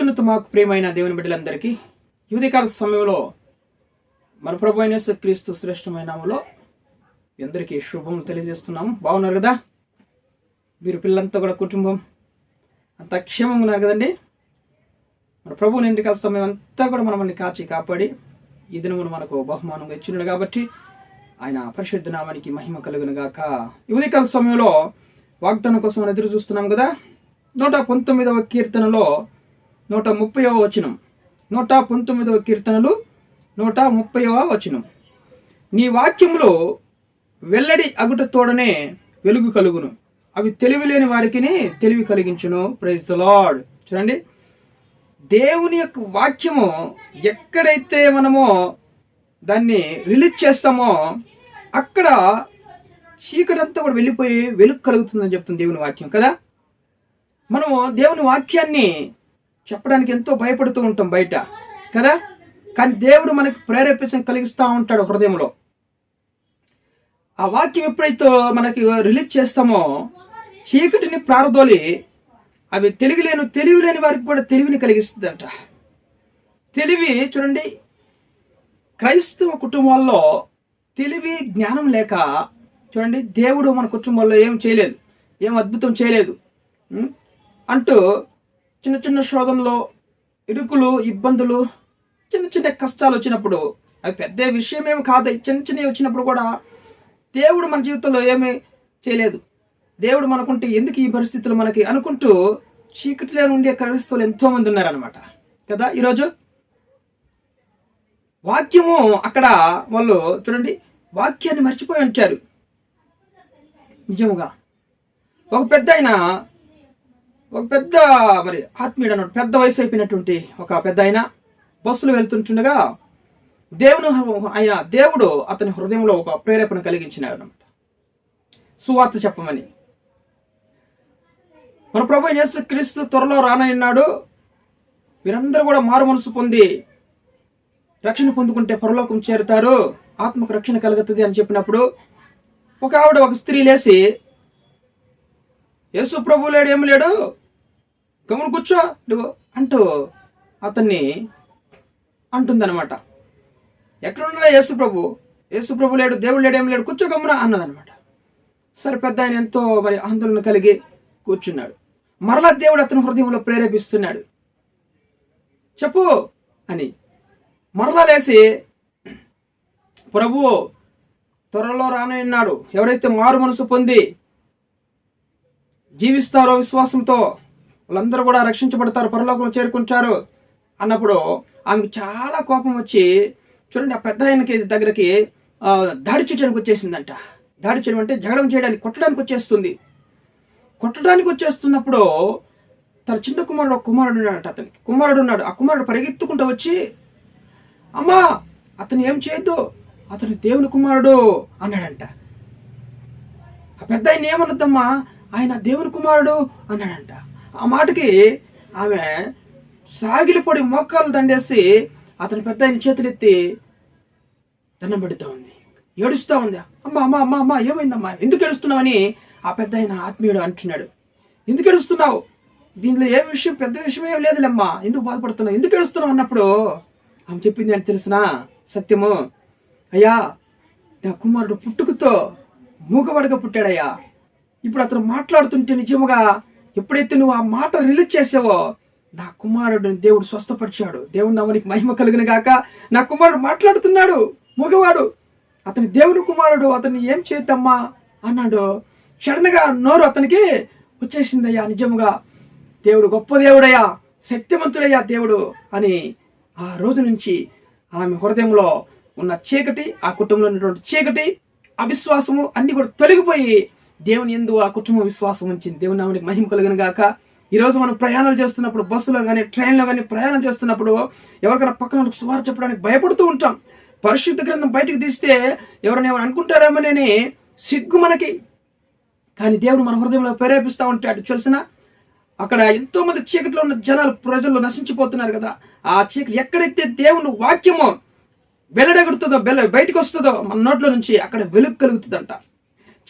అత్యున్నత మాకు ప్రియమైన దేవుని బిడ్డలందరికీ యువతికాల సమయంలో మన ప్రభు అయిన క్రీస్తు శ్రేష్టమైన అందరికీ శుభములు తెలియజేస్తున్నాము బాగున్నారు కదా? మీరు పిల్లలంతా కూడా కుటుంబం అంత క్షేమంగా ఉన్నారు కదండి? మన ప్రభు నిండికాల సమయం అంతా కూడా మనల్ని కాచి కాపాడి ఈ దినమును మనకు బహుమానంగా ఇచ్చినాడు కాబట్టి ఆయన పరిశుద్ధ నామానికి మహిమ కలుగును గాక. యువతికాల సమయంలో వాగ్దానం కోసం ఎదురు చూస్తున్నాం కదా? నూట పంతొమ్మిదవ కీర్తనలో నూట ముప్పైవ వచనం. నూట పంతొమ్మిదవ కీర్తనలు నూట ముప్పైవ వచనం. నీ వాక్యములో వెల్లడి అగుట తోడనే వెలుగు కలుగును. అవి తెలివి లేని వారికి తెలివి కలిగించును. ప్రైజ్ ద లార్డ్ చూడండి. దేవుని యొక్క వాక్యము ఎక్కడైతే మనము దాన్ని రిలీజ్ చేస్తామో అక్కడ చీకటంతా కూడా వెళ్ళిపోయి వెలుగు కలుగుతుందని చెప్తుంది దేవుని వాక్యం కదా? మనము దేవుని వాక్యాన్ని చెప్పడానికి ఎంతో భయపడుతూ ఉంటాం బయట కదా? కానీ దేవుడు మనకి ప్రేరేపించడం కలిగిస్తూ ఉంటాడు హృదయంలో. ఆ వాక్యం ఎప్పుడైతే మనకి రిలీజ్ చేస్తామో చీకటిని ప్రారదోలి అవి తెలివిలేని తెలివి లేని వారికి కూడా తెలివిని కలిగిస్తుందంట. తెలివి చూడండి క్రైస్తవ కుటుంబాల్లో తెలివి జ్ఞానం లేక చూడండి దేవుడు మన కుటుంబంలో ఏం చేయలేదు ఏం అద్భుతం చేయలేదు అంటూ చిన్న చిన్న శోధనలు ఇరుకులు ఇబ్బందులు చిన్న చిన్న కష్టాలు వచ్చినప్పుడు అవి పెద్ద విషయం ఏమి కాదు. చిన్న చిన్నవి వచ్చినప్పుడు కూడా దేవుడు మన జీవితంలో ఏమీ చేయలేదు. దేవుడు మనకుంటే ఎందుకు ఈ పరిస్థితులు మనకి అనుకుంటూ చీకటిలో ఉండే క్రైస్తవులు ఎంతోమంది ఉన్నారనమాట కదా ఈరోజు? వాక్యము అక్కడ వాళ్ళు చూడండి వాక్యాన్ని మర్చిపోయి ఉంచారు. నిజముగా. ఒక పెద్ద ఆయన ఒక పెద్ద మరి ఆత్మీయుడు అన్నాడు పెద్ద వయసు అయిపోయినటువంటి ఒక పెద్ద ఆయన బస్సులో వెళ్తుంటుండగా దేవుని ఆయన దేవుడు అతని హృదయంలో ఒక ప్రేరేపణ కలిగించినాడు అనమాట సువార్త చెప్పమని. మన ప్రభు యేసు క్రీస్తు త్వరలో రానన్నాడు. వీరందరూ కూడా మారు మనసు పొంది రక్షణ పొందుకుంటే పరలోకం చేరుతారు. ఆత్మకు రక్షణ కలుగుతుంది అని చెప్పినప్పుడు ఒక ఆవిడ ఒక స్త్రీ లేచి యేసు ప్రభు లేడు ఏమి లేడు? గమన కూర్చో నువ్వు అంటూ అతన్ని అంటుందన్నమాట. ఎక్కడున్నాడా యేసు ప్రభు యేసు ప్రభు లేడు దేవుడు లేడు ఏమి లేడు కూర్చో గమ్మున అన్నదనమాట సరే పెద్ద ఆయన ఎంతో మరి ఆందోళన కలిగి కూర్చున్నాడు. మరలా దేవుడు అతని హృదయంలో ప్రేరేపిస్తున్నాడు. చెప్పు అని. మరలా లేసి ప్రభు త్వరలో రానన్నాడు ఎవరైతే మారు మనసు పొంది జీవిస్తారో విశ్వాసంతో వాళ్ళందరూ కూడా రక్షించబడతారు పరలోకంలో చేరుకుంటారు అన్నప్పుడు ఆమెకు చాలా కోపం వచ్చి చూడండి ఆ పెద్ద ఆయనకి దగ్గరికి దాడి చేయడానికి వచ్చేసిందంట. దాడి చేయడం అంటే జగడం చేయడానికి కొట్టడానికి వచ్చేస్తుంది. కొట్టడానికి వచ్చేస్తున్నప్పుడు తన చిన్న కుమారుడు ఒక కుమారుడు ఉన్నాడట అతనికి. కుమారుడు ఉన్నాడు. ఆ కుమారుడు పరిగెత్తుకుంటూ వచ్చి అమ్మా అతను ఏం చేయొద్దు. అతను దేవుని కుమారుడు అన్నాడంట. ఆ పెద్ద ఆయన ఏమన్నదమ్మా ఆయన దేవుని కుమారుడు అన్నాడంట. ఆ మాటకి ఆమె సాగిలిపడి మోకాలు దండేసి అతని పెద్ద ఆయన చేతులెత్తి దండం పెడుతూ ఉంది. ఏడుస్తూ ఉంది. అమ్మ అమ్మ అమ్మ అమ్మ ఏమైందమ్మా? ఎందుకు ఏడుస్తున్నావని ఆ పెద్ద ఆయన ఆత్మీయుడు అంటున్నాడు. ఎందుకు ఏడుస్తున్నావు? దీనిలో ఏ విషయం పెద్ద విషయం ఏం లేదులేమ్మా. ఎందుకు బాధపడుతున్నావు? ఎందుకు ఏడుస్తున్నావు అన్నప్పుడు ఆమె చెప్పింది అని తెలిసిన? సత్యము. అయ్యా నా కుమారుడు పుట్టుకతో మూగవాడుగా పుట్టాడయ్యా. ఇప్పుడు అతను మాట్లాడుతుంటే నిజముగా ఎప్పుడైతే నువ్వు ఆ మాట రిలీజ్ చేసావో నా కుమారుడిని దేవుడు స్వస్థపరిచాడు. దేవుడు నవనికి మహిమ కలిగిన గాక. నా కుమారుడు మాట్లాడుతున్నాడు మగవాడు. అతని దేవుని కుమారుడు అతన్ని ఏం చేద్దామా అన్నాడు సడన్గా నోరు అతనికి వచ్చేసిందయ్యా నిజముగా. దేవుడు గొప్ప దేవుడయ్యా శక్తివంతుడయ్యా దేవుడు అని ఆ రోజు నుంచి ఆమె హృదయంలో ఉన్న చీకటి ఆ కుటుంబంలో ఉన్నటువంటి చీకటి అవిశ్వాసము అన్నీ కూడా తొలగిపోయి దేవుని ఎందు ఆ కుటుంబం విశ్వాసం ఉంచింది. దేవుని నామనికి మహిమ కలిగిన గాక. ఈరోజు మనం ప్రయాణాలు చేస్తున్నప్పుడు బస్సులో కానీ ట్రైన్లో కానీ ప్రయాణం చేస్తున్నప్పుడు ఎవరికైనా పక్కన వాళ్ళకి సువారు చెప్పడానికి భయపడుతూ ఉంటాం. పరిశుద్ధ గ్రంథం బయటకు తీస్తే ఎవరైనా ఏమైనా అనుకుంటారేమోనని సిగ్గు మనకి. కానీ దేవుడు మన హృదయంలో ప్రేరేపిస్తూ ఉంటాడు. తెలిసిన అక్కడ ఎంతోమంది చీకటిలో ఉన్న జనాలు ప్రజలు నశించిపోతున్నారు కదా. ఆ చీకటి ఎక్కడైతే దేవుని వాక్యము వెల్లడగడుతుందో బెల్ల బయటకు వస్తుందో మన నోట్లో నుంచి అక్కడ వెలుగు కలుగుతుందంట.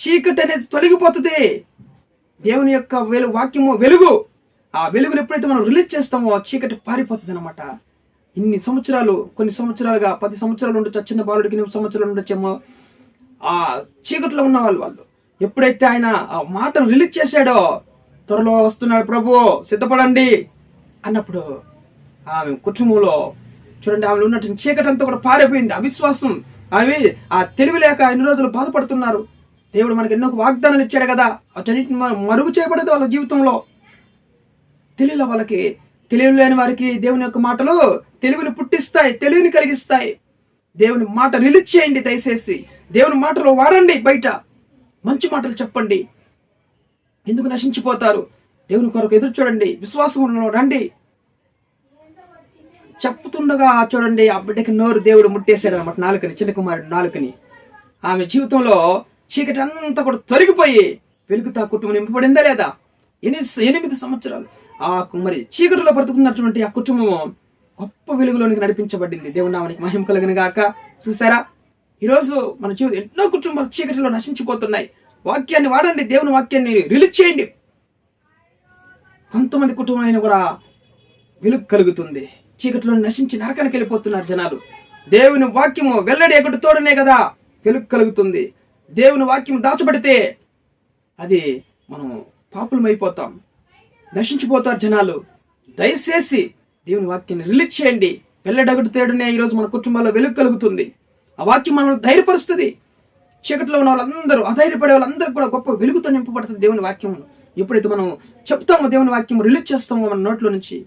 చీకటి అనేది తొలగిపోతుంది. దేవుని యొక్క వెలు వాక్యము వెలుగు. ఆ వెలుగును ఎప్పుడైతే మనం రిలీజ్ చేస్తామో చీకటి పారిపోతుంది అనమాట ఇన్ని సంవత్సరాలు కొన్ని సంవత్సరాలుగా పది సంవత్సరాలు ఉండొచ్చు చిన్న బాలుడికి ఎనిమిది సంవత్సరాలు ఉండొచ్చేమో. ఆ చీకట్లో ఉన్న వాళ్ళు వాళ్ళు. ఎప్పుడైతే ఆయన ఆ మాటను రిలీజ్ చేశాడో త్వరలో వస్తున్నాడు ప్రభు సిద్ధపడండి అన్నప్పుడు ఆమె కుటుంబంలో చూడండి ఆమె ఉన్నటువంటి చీకటి అంతా కూడా పారిపోయింది. అవిశ్వాసం ఆమె ఆ తెలివి లేక ఎన్ని రోజులు బాధపడుతున్నారు. దేవుడు మనకి ఎన్నో వాగ్దానాలు ఇచ్చాడు కదా అటన్నిటిని మరుగు చేయబడదు వాళ్ళ జీవితంలో. తెలియలే వాళ్ళకి తెలియలేని వారికి దేవుని యొక్క మాటలు తెలివిని పుట్టిస్తాయి తెలివిని కలిగిస్తాయి. దేవుని మాట రిలీజ్ చేయండి దయచేసి. దేవుని మాటలు వాడండి బయట. మంచి మాటలు చెప్పండి. ఎందుకు నశించిపోతారు? దేవుని కొరకు ఎదురు చూడండి. విశ్వాసంలో రండి. చెప్తుండగా చూడండి ఆ బిడ్డకి నోరు దేవుడు ముట్టేశాడు అనమాట నాలుకని చిన్న కుమారుడు నాలుకని. ఆమె జీవితంలో చీకటి అంతా కూడా తొలగిపోయి వెలుగుతా కుటుంబం నింపబడిందా లేదా? ఎనిమిది ఎనిమిది సంవత్సరాలు. ఆ కు- మరి చీకటిలో బ్రతుకున్నటువంటి ఆ కుటుంబము గొప్ప వెలుగులోనికి నడిపించబడింది. దేవునామానికి మహిమ కలిగిన గాక. చూసారా ఈరోజు మన జీవితం ఎన్నో కుటుంబాలు చీకటిలో నశించిపోతున్నాయి. వాక్యాన్ని వాడండి దేవుని వాక్యాన్ని రిలీజ్ చేయండి. కొంతమంది కుటుంబం అయినా కూడా వెలుగు కలుగుతుంది. చీకటిలో నశించి నరకానికి వెళ్ళిపోతున్నారు జనాలు. దేవుని వాక్యము వెల్లడి ఎగుడు తోడనే కదా. వెలుగు కలుగుతుంది. దేవుని వాక్యం దాచబడితే అది మనం పాపులమైపోతాం. నశించిపోతారు జనాలు. దయచేసి దేవుని వాక్యాన్ని రిలీజ్ చేయండి. వెల్లడగడు తేడునే ఈరోజు మన కుటుంబాల్లో వెలుగు కలుగుతుంది. ఆ వాక్యం మనల్ని ధైర్యపరుస్తుంది. చీకటిలో ఉన్న వాళ్ళందరూ అధైర్యపడే వాళ్ళందరూ కూడా గొప్ప వెలుగుతో నింపబడుతుంది దేవుని వాక్యం. ఎప్పుడైతే మనం చెప్తామో దేవుని వాక్యం రిలీజ్ చేస్తామో మన నోట్లో నుంచి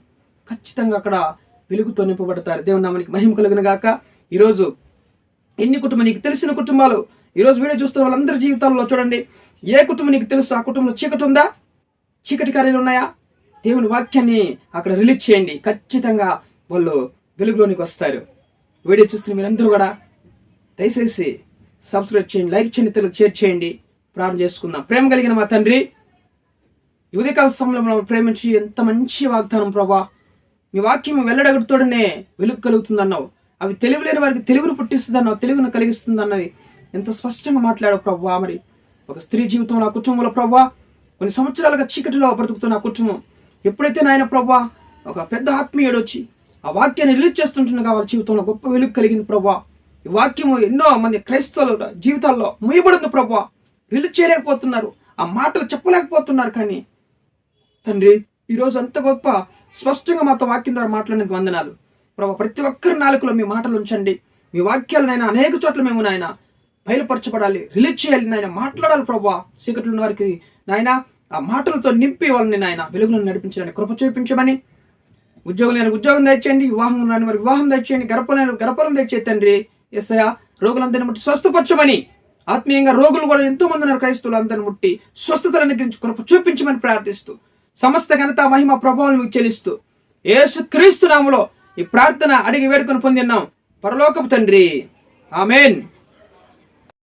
ఖచ్చితంగా అక్కడ వెలుగుతో నింపబడతారు. దేవుని నామానికి మహిమ కలిగిన గాక. ఈరోజు ఎన్ని కుటుంబం నీకు తెలిసిన కుటుంబాలు ఈరోజు వీడియో చూస్తున్న వాళ్ళందరి జీవితాల్లో చూడండి. ఏ కుటుంబం నీకు తెలుసు? ఆ కుటుంబంలో చీకటి ఉందా? చీకటి కార్యాలు ఉన్నాయా? దేవుని వాక్యాన్ని అక్కడ రిలీజ్ చేయండి. ఖచ్చితంగా వాళ్ళు వెలుగులోనికి వస్తారు. వీడియో చూస్తున్న మీరందరూ కూడా దయచేసి సబ్స్క్రైబ్ చేయండి లైక్ చేయండి ఇతరులకు షేర్ చేయండి. ప్రారంభం చేసుకుందాం. ప్రేమ కలిగిన మా తండ్రి యువతికాల సమయంలో మనం ప్రేమించి ఎంత మంచి వాగ్దానం ప్రభా. మీ వాక్యం వెల్లడగడుతోడనే వెలుగు కలుగుతుందన్నావు. అవి తెలివి లేని వారికి తెలుగును పుట్టిస్తుందన్నావు తెలుగును కలిగిస్తుందన్నది ఎంత స్పష్టంగా మాట్లాడావు ప్రభా మరి? ఒక స్త్రీ జీవితంలో ఆ కుటుంబంలో ప్రభా కొన్ని సంవత్సరాలుగా చీకటిలో బ్రతుకుతున్న ఆ కుటుంబం. ఎప్పుడైతే నాయన ప్రభా ఒక పెద్ద ఆత్మీయుడు వచ్చి ఆ వాక్యాన్ని రిలీజ్ చేస్తుంటుండగా వాళ్ళ జీవితంలో గొప్ప వెలుగు కలిగింది ప్రభా ఈ వాక్యము ఎన్నో మంది క్రైస్తవుల జీవితాల్లో ముయ్యబడింది ప్రభా రిలీజ్ చేయలేకపోతున్నారు. ఆ మాటలు చెప్పలేకపోతున్నారు కానీ తండ్రి ఈరోజు అంత గొప్ప స్పష్టంగా మాతో వాక్యం ద్వారా మాట్లాడినందుకు వందనాలు. ప్రభా ప్రతి ఒక్కరి నాలుకలో మీ మాటలు ఉంచండి. మీ వాక్యాలు నాయన అనేక చోట్ల మేము నాయన బయలుపరచబడాలి రిలీజ్ చేయాలి నాయన మాట్లాడాలి ప్రభా. చీకట్లో ఉన్న వారికి నాయన ఆ మాటలతో నింపి వాళ్ళని నాయన వెలుగులను నడిపించడానికి కృప చూపించమని. ఉద్యోగం లేని ఉద్యోగం తెచ్చేయండి వివాహం రాని వారికి వివాహం తెచ్చేయండి గర్భం లేని గర్భం తెచ్చే తండ్రి. ఎస్ఐ రోగులందరిని ముట్టి స్వస్థపరచమని. ఆత్మీయంగా రోగులు కూడా ఎంతో మంది ఉన్నారు క్రైస్తవులు అందరిని ముట్టి స్వస్థతలు అనుగ్రహించి కృప చూపించమని ప్రార్థిస్తూ సమస్త ఘనత మహిమ ప్రభావం మీకు చెల్లిస్తూ ఏసు క్రీస్తు నామలో ఈ ప్రార్థన అడిగి వేడుకొని పొందిన్నాం. పరలోకపు తండ్రి. ఆమెన్.